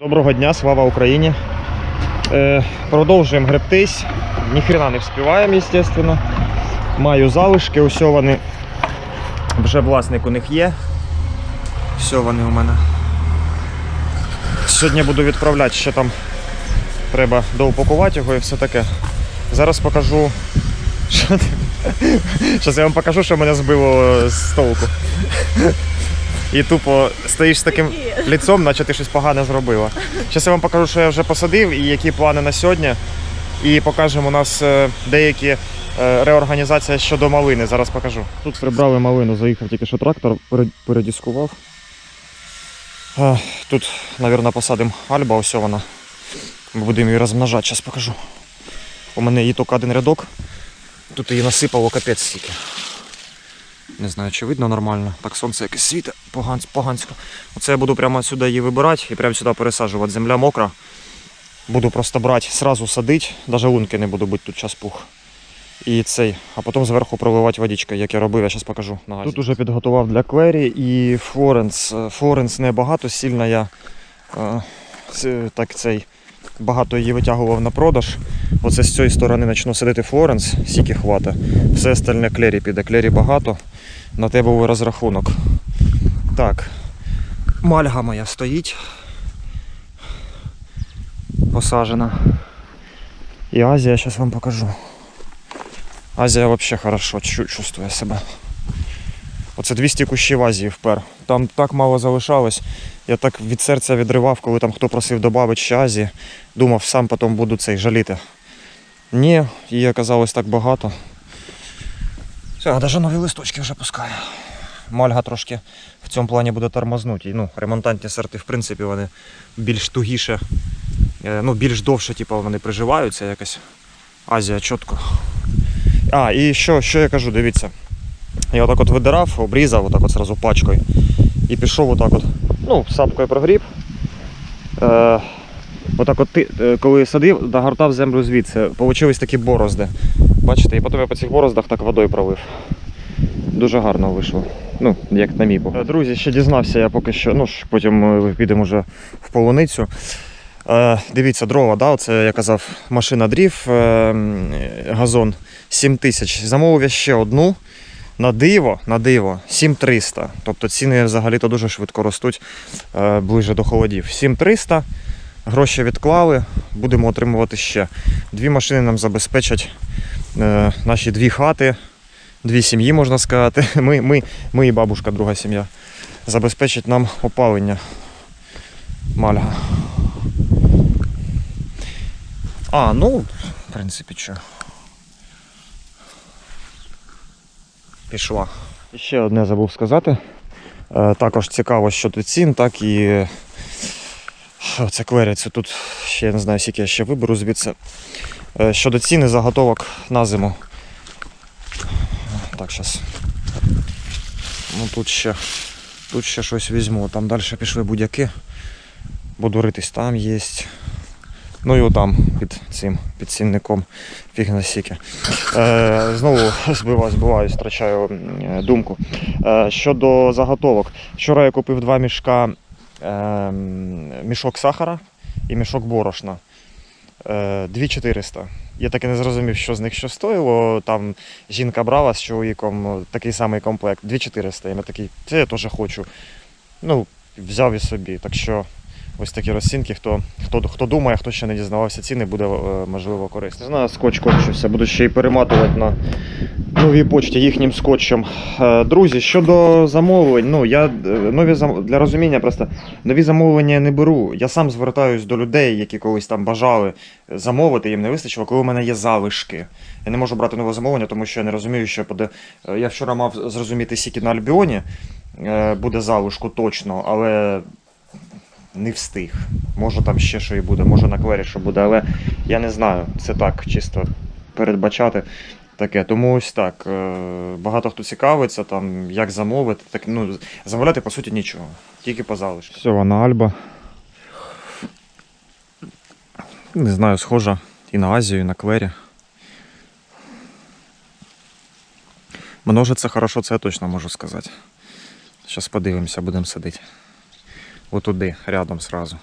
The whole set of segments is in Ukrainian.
Доброго дня, слава Україні. Е, продовжуємо гребтись. Ніхрена не вспіваємо, звісно. Маю залишки, ось вони. Вже власник у них є. Все вони у мене. Сьогодні буду відправляти, ще там треба доупакувати його і все таке. Зараз покажу. Зараз я вам покажу, що мене збило з толку. І тупо стоїш з таким ліцом, наче ти щось погане зробила. Зараз я вам покажу, що я вже посадив і які плани на сьогодні. І покажемо у нас е, деякі е, реорганізації щодо малини. Зараз покажу. Тут прибрали малину, заїхав тільки що трактор, передіскував. Тут, мабуть, посадимо альба, ось вона. Ми будемо її розмножати, зараз покажу. У мене її тільки один рядок. Тут її насипало капець стільки. Не знаю, чи видно нормально. Так сонце якесь світе погансь. Оце я буду прямо сюди її вибирати і прямо сюди пересаджувати. Земля мокра. Буду просто брати, сразу садити, навіть лунки не буду бути тут час пух. І цей, а потім зверху проливати водичкою, як я робив, я зараз покажу. На. Тут уже підготував для Клері і Флоренс. Е, Флоренс не багато, сильно я е, так цей багато її витягував на продаж. Оце з цієї сторони почну садити Флоренс, сіки хвата. Все остальне Клері піде. Клері багато. На тебе був розрахунок. Так. Мальга моя стоїть. Посажена. І Азія зараз вам покажу. Азія взагалі хорошо чувствує себе. Оце 200 кущів Азії впер. Там так мало залишалось. Я так від серця відривав, коли там хто просив додати ще Азії. Думав, сам потім буду цей жаліти. Ні, її оказалось так багато. Все, навіть нові листочки вже пускає. Мальга трошки в цьому плані буде тормознути. І, Ну, ремонтантні сорти, в принципі, вони більш тугіше, е, ну, більш довше, типу, вони приживаються якось. Азія чітко. А, і що, що я кажу, дивіться. Я отак от видирав, обрізав отак от зразу пачкою. І пішов отак от, ну, сапкою прогріб. Е, отак от ти, е, коли садив, догортав землю звідси. Получились такі борозди. Бачите, і потім я по цих бороздах так водою пролив. Дуже гарно вийшло. Ну, як на мій погляд. Друзі, ще дізнався я поки що, ну ж потім підемо вже в полуницю. Е, дивіться, дрова, да, оце я казав, машина дрів, е, газон 7 тисяч. Замовив я ще одну. На диво, на диво, 7300. Тобто ціни взагалі-то дуже швидко ростуть е, ближче до холодів. 7300. Гроші відклали, будемо отримувати ще. Дві машини нам забезпечать е, наші дві хати, дві сім'ї, можна сказати. Ми, ми, ми і бабушка, друга сім'я. Забезпечать нам опалення. Мальга. А, ну, в принципі, що. Пішла. Ще одне забув сказати. Е, Також цікаво щодо цін, так і це квериться. Тут ще я не знаю, скільки я ще виберу звідси. Е, Щодо ціни заготовок на зиму. Так, зараз. Ну тут ще, тут ще щось візьму. Там далі пішли будь-яки. Буду ритись, там є. Ну і отам під цим під цінником фіг на сіки. Е, знову збиваю, збиваюсь, втрачаю думку. Е, щодо заготовок. Вчора я купив два мішка мішок сахара і мішок борошна. Е, 2400. Я так і не зрозумів, що з них що стоїло. Там жінка брала з чоловіком такий самий комплект. 2400. І такий, це я теж хочу. Ну, взяв і собі. Так що ось такі розцінки. Хто, хто, хто думає, хто ще не дізнавався ціни, буде е, можливо корисно. Не знаю, скотч кончився, буду ще й перематувати на новій почті їхнім скотчем. Е, Друзі, щодо замовлень, ну я е, нові зам... для розуміння просто нові замовлення я не беру. Я сам звертаюсь до людей, які колись там бажали замовити, їм не вистачило, коли у мене є залишки. Я не можу брати нове замовлення, тому що я не розумію, що буде. е, Я вчора мав зрозуміти скільки на Альбіоні буде залишку точно, але не встиг. Може там ще що і буде, може на квері що буде, але я не знаю. Це так, чисто передбачати таке. Тому ось так. е, Багато хто цікавиться, там, як замовити. Так, ну, замовляти по суті нічого. Тільки по залишку. Все, вона Альба. Не знаю, схожа і на Азію, і на Квері. Множиться хорошо, це я точно можу сказати. Зараз подивимося, будемо сидіти. Отуди, рядом сразу.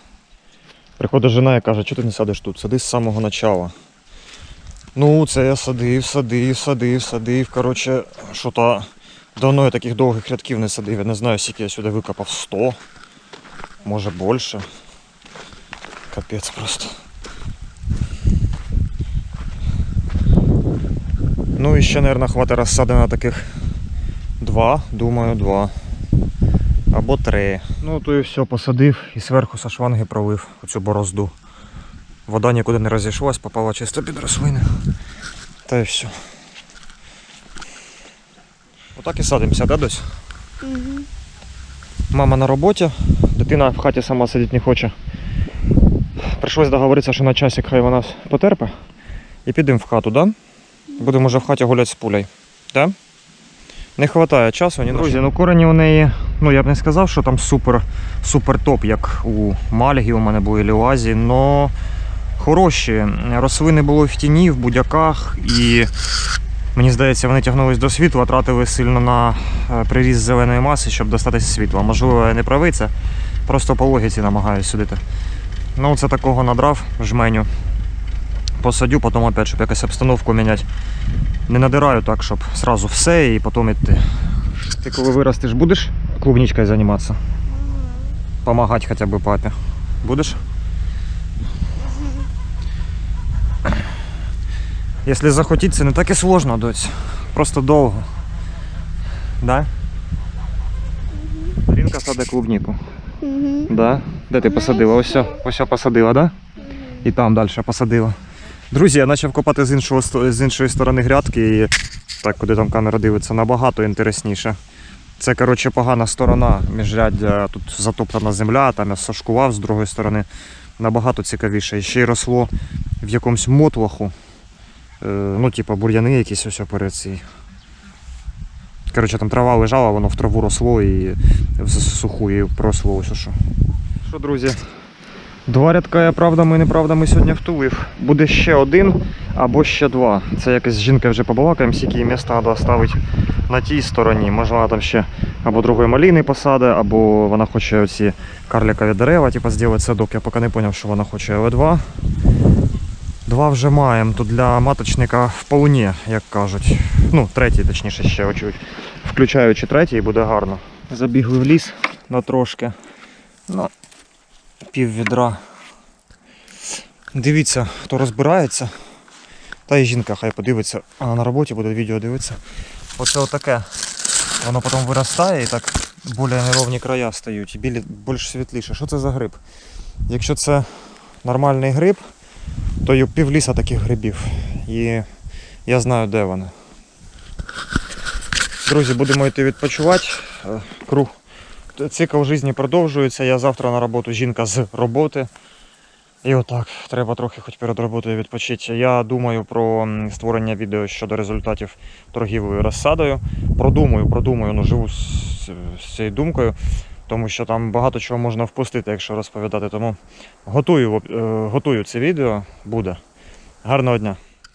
Приходить жена і каже, чого ти не садиш тут? Сади з самого начала. Ну, це я садив, садив, садив, садив. Коротше, що то давно я таких довгих рядків не садив. Я не знаю, скільки я сюди викопав 100, може більше. Капець просто. Ну і ще, мабуть, хватить розсади на таких два, думаю, два. Або три. Ну то і все, посадив і зверху со шланги пролив оцю борозду. Вода нікуди не розійшлась, попала чисто під рослини. Та і все. Отак і садимося, да, дось? Угу. Мама на роботі, дитина в хаті сама сидіти не хоче. Прийшлось договоритися, що на часик хай вона потерпе. І підемо в хату, да? Будемо вже в хаті гуляти з пулею. Да? Не вистачає часу, ні Друзі, ну корені у неї, ну я б не сказав, що там супер, супер топ, як у Мальгі у мене були, або у Азії, но хороші. Рослини були в тіні, в будяках, і мені здається, вони тягнулись до світла, тратили сильно на е, приріст зеленої маси, щоб достатись світла. Можливо, я не правий це. Просто по логіці намагаюся судити. Ну, це такого надрав жменю. Посадю, потім опять, щоб якусь обстановку міняти. Не надираю так, щоб сразу все і потім йти. Ти коли виростеш, будеш клубничкою займатися? Помагати хоча б папі. Будеш? Якщо захотіти, це не так і сложно, доць. Просто довго. Да? Рінка саде клубніку. Угу. Да? Де ти посадила? Ось, сьо- ось сьо посадила, да? І там далі посадила. Друзі, я почав копати з, іншого, сто- з іншої сторони грядки і так, куди там камера дивиться, набагато інтересніше. Це, коротше, погана сторона міжряддя, тут затоптана земля, там я сашкував з другої сторони. Набагато цікавіше. І ще й росло в якомусь мотлоху. Е, ну, типу, бур'яни якісь ось перед. Коротше, там трава лежала, воно в траву росло і в суху і проросло ось що. Що, друзі? Два рядка я правдами і неправдами сьогодні втулив. Буде ще один або ще два. Це якась жінка вже побалакаємо, скільки місця треба ставити на тій стороні. Може вона там ще або другої маліни посаде, або вона хоче оці карликові дерева, типу, зробити садок. Я поки не зрозумів, що вона хоче, але два. Вже маємо. Тут для маточника вполне, як кажуть. Ну, третій, точніше, ще очуть. Включаючи третій, буде гарно. Забігли в ліс на трошки. Ну, пів відра. Дивіться, хто розбирається. Та і жінка хай подивиться, а на роботі буде відео дивитися. Оце отаке. Воно потім виростає і так більш неровні края стають, більш світліше. Що це за гриб? Якщо це нормальний гриб, то є півліса таких грибів. І я знаю, де вони. Друзі, будемо йти відпочивати. Е, Круг. Цикл життя продовжується. Я завтра на роботу, жінка з роботи. І отак, треба трохи хоч перед роботою відпочити. Я думаю про створення відео щодо результатів торгівлею розсадою. Продумую, продумую, ну живу з, з цією думкою, тому що там багато чого можна впустити, якщо розповідати. Тому готую, е, готую це відео, буде. Гарного дня!